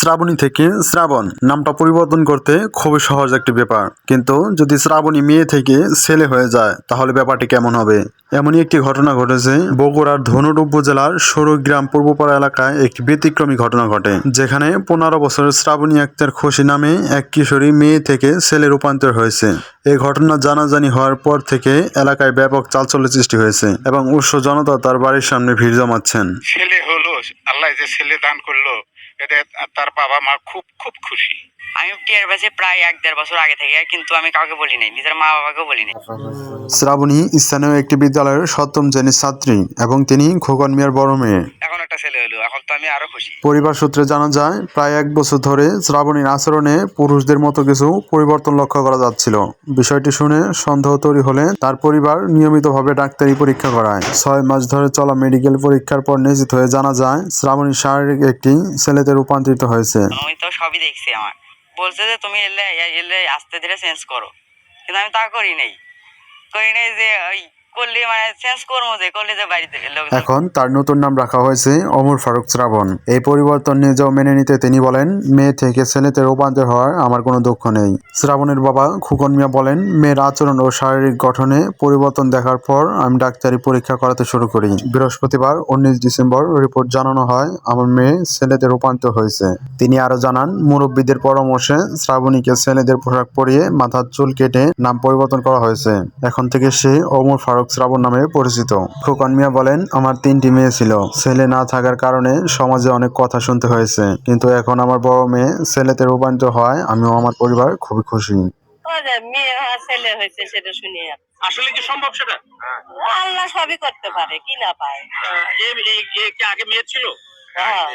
শ্রাবণী থেকে শ্রাবণ নামটা পরিবর্তন করতে খুবই সহজ একটি ব্যাপার। কিন্তু যদি শ্রাবণী মেয়ে থেকে ছেলে হয়ে যায়, তাহলে ব্যাপারটি কেমন হবে? এমনই একটি ঘটনা ঘটেছে বগুড়ার ধনুট উপজেলার সরুগ্রাম পূর্বপাড়া এলাকায় একটি ব্যতিক্রমী ঘটনা ঘটে, যেখানে পনেরো বছরের শ্রাবণী আক্তার খুশি নামে এক কিশোরী মেয়ে থেকে ছেলে রূপান্তর হয়েছে। এই ঘটনা জানাজানি হওয়ার পর থেকে এলাকায় ব্যাপক চালচল্য সৃষ্টি হয়েছে এবং উৎস জনতা তার বাড়ির সামনে ভিড় জমাচ্ছেন। ছেলে হলো, আল্লাহ যে ছেলে দান করল এতে তার বাবা মা খুব খুব খুশি। আমি টিয়ার বাসে প্রায় এক দেড় বছর আগে থেকে কিন্তু আমি কাউকে বলি নাই নিজের মা বাবাকেও বলি নাই। শ্রাবণী স্থানীয় একটি বিদ্যালয়ের সপ্তম শ্রেণির ছাত্রী এবং তিনি খোকন মিয়ার বড় মেয়ে। একটা ছেলে হলো এখন তো আমি আরও খুশি। পরিবার সূত্রে জানা যায় প্রায় এক বছর ধরে শ্রাবণীর আচরণে পুরুষদের মতো কিছু পরিবর্তন লক্ষ্য করা যাচ্ছিল। বিষয়টি শুনে সন্দেহ তৈরি হলে তার পরিবার নিয়মিতভাবে ডাক্তারি পরীক্ষা করায়। ছয় মাস ধরে চলা মেডিকেল পরীক্ষার পর নিশ্চিত হয়ে জানা যায় শ্রাবণীর শারীরিক একটি ছেলেতে রূপান্তরিত হয়েছে। আমি তো সবই দেখছি আমার। বলছে যে তুমি এলে এলে আস্তে ধীরে চেঞ্জ করো। কিন্তু আমি তা করি নাই। করি নাই যে ওই করলে মানে চেঞ্জ করব যে করলে যে বাড়িতে এখন তার নতুন নাম রাখা হয়েছে অমর ফারুক শ্রাবণ। এই পরিবর্তন নিজেও মেনে নিতে তিনি বলেন, মেয়ে থেকে ছেলেতে রূপান্তর হওয়ার আমার কোনো দুঃখ নেই। শ্রাবণের বাবা খুকন মিয়া বলেন, মেয়ের আচরণ ও শারীরিক গঠনে পরিবর্তন দেখার পর আমি ডাক্তারি পরীক্ষা করাতে শুরু করি। বৃহস্পতিবার উনিশ ডিসেম্বর রিপোর্ট জানানো হয়, আমার মেয়ে ছেলেতে রূপান্তর হয়েছে। তিনি আরও জানান, মুরব্বীদের পরামর্শে শ্রাবণীকে ছেলেদের পোশাক পরিয়ে মাথার চুল কেটে নাম পরিবর্তন করা হয়েছে। এখন থেকে সে অমর ফারুক শ্রাবণ নামে পরিচিত। খোকন মিয়া বলেন আমার তিনটি মেয়ে ছিল। ছেলে না থাকার কারণে সমাজে অনেক কথা শুনতে হয়েছে। কিন্তু এখন আমার বড় মেয়ে ছেলেতে রূপান্তর হয় আমিও আমার পরিবার খুবই খুশি। মেয়ে ছেলে হয়েছে সেটা শুনি। আসলে কি সম্ভব সেটা? আল্লাহ সবই করতে পারে কি না পায়। আগে মেয়ে ছিল? হ্যাঁ।